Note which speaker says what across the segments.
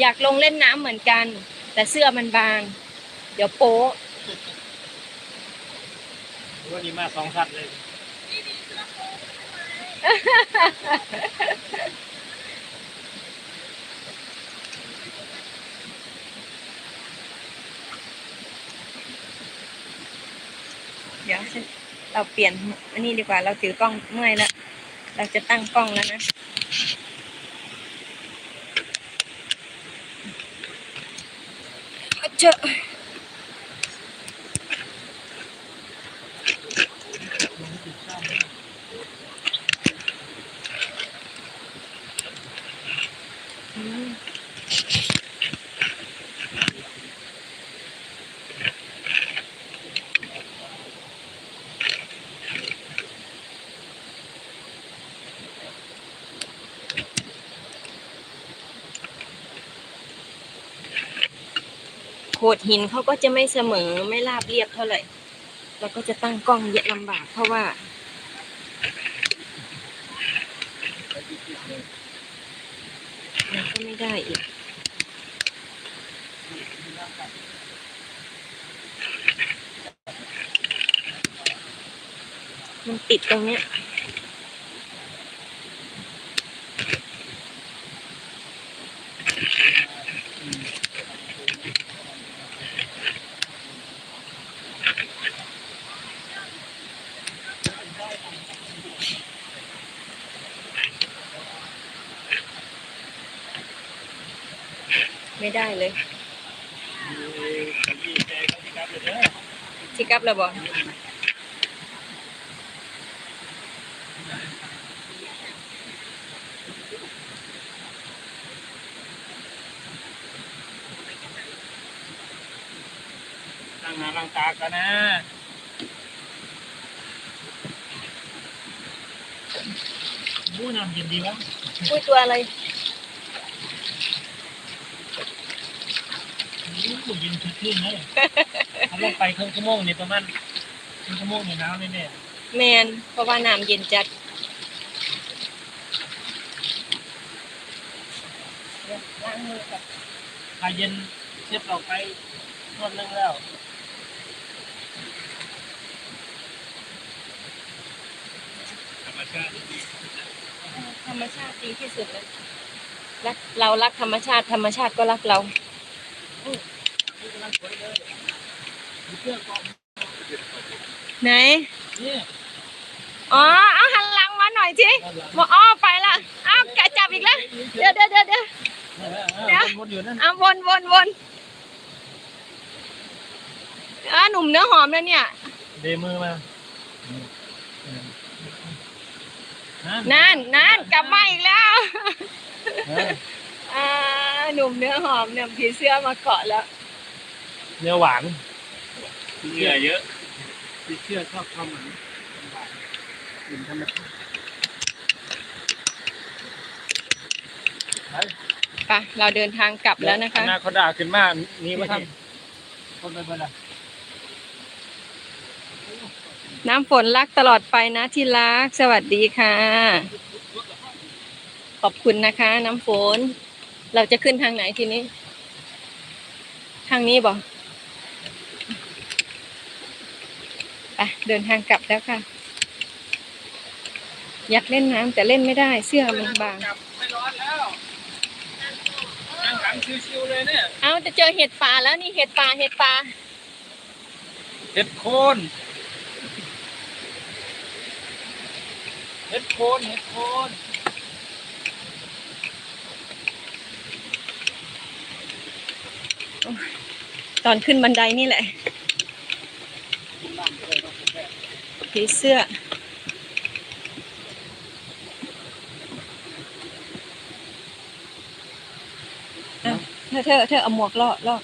Speaker 1: อยากลงเล่นน้ำเหมือนกัน แต่เสื้อมันบาง เดี๋ยวโป๊ะ
Speaker 2: วันนี้มาสองสัตว์เลย
Speaker 1: เดี๋ยวฉันเราเปลี่ยนอันนี้ดีกว่าเราถือกล้องเมื่อยแล้ว เราจะตั้งกล้องแล้วนะ เโขดหินเขาก็จะไม่เสมอไม่ราบเรียบเท่าไหร่ เราก็จะตั้งกล้องเยอะลำบากเพราะว่ามันก็ไม่ได้อีกมันติดตรงเนี้ย ไม่ได้เลย
Speaker 2: ยี่ใจเขาที่กลับเลยเด้อ
Speaker 1: ชิกับระบอ
Speaker 2: ตั้งหน้าตั้งตากันนะบูน้ำเย็นดีวะ
Speaker 1: พูดตัวอะไร
Speaker 2: บูเย็นขึ้นๆเลยถ้าลงไปครึ่งชั่วโมงนี่ประมาณครึ่งชั่วโมงนี่หนาวแน่
Speaker 1: แมนเพราะว่าน้ำเย็นจัดเดี๋ยวล้างมือกับ
Speaker 2: ๆถ้าเย็นเทียบเราไปนวดนึงแล้วธรรมชาติดี
Speaker 1: ธรรมชาติดีที่สุดเลยรักเรารักธรรมชาติธรรมชาติก็รักเรา ไหน
Speaker 2: นี่
Speaker 1: อ๋อ เอาหันหลังมาหน่อยสิบอกอ๋อไปละอ้าวแกจับอีกแล้ว เดี๋ยวเดี๋ยวเดี๋ยวเดี๋ยว
Speaker 2: เดี๋ยววนอยู่นั่น
Speaker 1: อะวนวนวนอะหนุ่มเนื้อหอมแล้วเนี่ย
Speaker 2: เดมือมา
Speaker 1: นั่นนั่นกลับมาอีกแล้ว
Speaker 2: เออ
Speaker 1: อ่า หนุ่มเนื้อหอมเนี่ยผีเสื้อมาเกาะแล้ว
Speaker 2: เนื้อหวานเชื่อเยอะเชื่อชอบความหวานกินธรรมชาติไป
Speaker 1: ไปเราเดินทางกลับแล้วนะคะ
Speaker 2: หน้าเขาด่าขึ้นมานี่ว่าทำคนไปเบอร์ละ
Speaker 1: น้ำฝนรักตลอดไปนะที่รัก สวัสดีค่ะ ขอบคุณนะคะ น้ำฝน เราจะขึ้นทางไหนทีนี้ ทางนี้บอกไปเดินทางกลับแล้วค่ะ อยากเล่นน้ำแต่เล่นไม่ได้ เสื้อมันบาง
Speaker 2: กลับไม่ร้อนแล้วนั่งหลังชิวๆเลยเนี่ย
Speaker 1: เอาจะเจอเห็ดป่าแล้วนี่เห็ดป่าเห็ดป่า
Speaker 2: เห็ดโคนเห็ดโคนเห็ดโคน
Speaker 1: ตอนขึ้นบันไดนี่แหละ ผีเสื้ออะเธอเธอเธอเอาหมวกล่อล่อ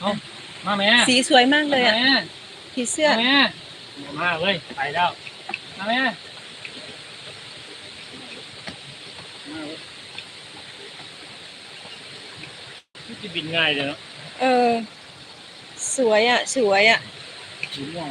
Speaker 2: เอามาแม่
Speaker 1: สีสวยมากเลยอะ
Speaker 2: มาแม่
Speaker 1: ผีเสื้อ
Speaker 2: มาแม่มาเลยไปแล้วมาแม่มาเว้ยนี่จะบินง่ายเลยเนาะ
Speaker 1: เออ สวยอะ สวยอะ
Speaker 2: สีม่วง